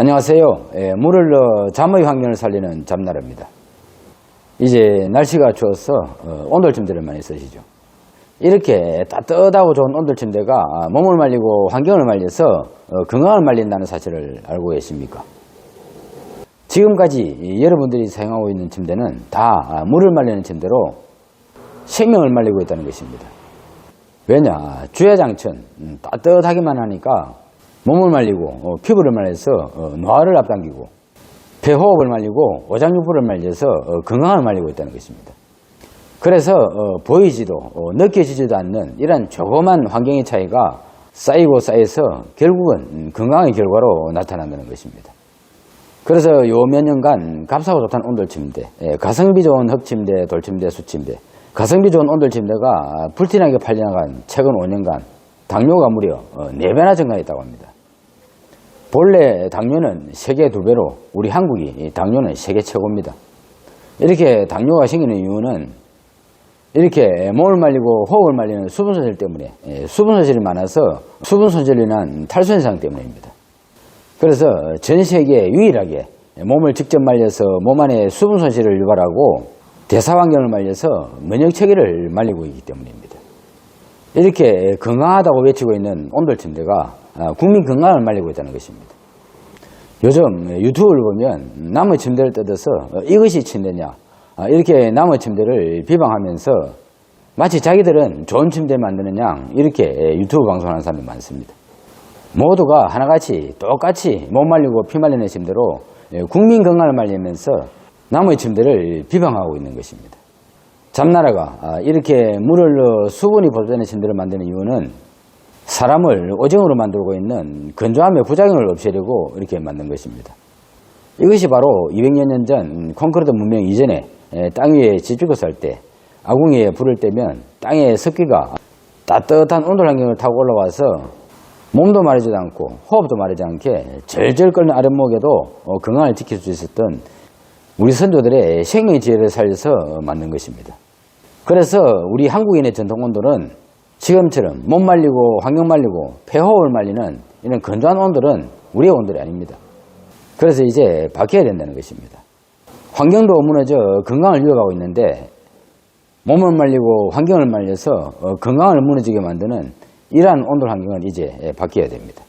안녕하세요. 예, 물을 넣어 잠의 환경을 살리는 잠나라입니다. 이제 날씨가 추워서 어, 온돌 침대를 많이 쓰시죠. 이렇게 따뜻하고 좋은 온돌 침대가 몸을 말리고 환경을 말려서 어, 건강을 말린다는 사실을 알고 계십니까? 지금까지 여러분들이 사용하고 있는 침대는 다 아, 물을 말리는 침대로 생명을 말리고 있다는 것입니다. 왜냐? 주야장천 음, 따뜻하기만 하니까 몸을 말리고 어, 피부를 말려서 어, 노화를 앞당기고 폐호흡을 말리고 오장육부를 말려서 어, 건강을 말리고 있다는 것입니다. 그래서 어, 보이지도 어, 느껴지지도 않는 이런 조그만 환경의 차이가 쌓이고 쌓여서 결국은 음, 건강의 결과로 나타난다는 것입니다. 그래서 요 몇 년간 값하고 좋다는 온돌 침대, 예, 가성비 좋은 흡침대, 돌침대, 수침대, 가성비 좋은 온돌 침대가 불티나게 팔려나간 최근 5년간 당뇨가 무려 4배나 증가했다고 합니다. 본래 당뇨는 세계 두 배로 우리 한국이 이 당뇨는 세계 최고입니다. 이렇게 당뇨가 생기는 이유는 이렇게 몸을 말리고 호흡을 말리는 수분 손실 때문에 예, 수분 손실이 많아서 수분 손실이 난 탈수 현상 때문입니다. 그래서 전 세계 유일하게 몸을 직접 말려서 몸 안에 수분 손실을 유발하고 대사 환경을 말려서 면역 체계를 말리고 있기 때문입니다. 이렇게 건강하다고 외치고 있는 온돌 침대가 아, 국민 건강을 말리고 있다는 것입니다. 요즘 유튜브를 보면 나무 침대를 뜯어서 어, 이것이 침대냐 아, 이렇게 나무 침대를 비방하면서 마치 자기들은 좋은 침대 만드는 양 이렇게 유튜브 방송하는 사람이 많습니다. 모두가 하나같이 똑같이 못 말리고 피 말리는 침대로 예, 국민 건강을 말리면서 나무의 침대를 비방하고 있는 것입니다. 잠나라가 아, 이렇게 물을 수분이 보존되는 침대를 만드는 이유는 사람을 오징어로 만들고 있는 건조함의 부작용을 없애려고 이렇게 만든 것입니다. 이것이 바로 200여 년 전 콘크리트 문명 이전에 예, 땅 위에 지죽어 살때 아궁이에 불을 떼면 땅의 습기가 따뜻한 온돌 환경을 타고 올라와서 몸도 마르지 않고 호흡도 마르지 않게 절절 끓는 아랫목에도 어, 건강을 지킬 수 있었던 우리 선조들의 생명의 지혜를 살려서 만든 것입니다. 그래서 우리 한국인의 전통 온돌은 지금처럼 몸 말리고 환경 말리고 폐호흡을 말리는 이런 건조한 온돌은 우리의 온돌이 아닙니다. 그래서 이제 바뀌어야 된다는 것입니다. 환경도 무너져 건강을 이어가고 있는데 몸을 말리고 환경을 말려서 어, 건강을 무너지게 만드는 이러한 온돌 환경은 이제 바뀌어야 됩니다.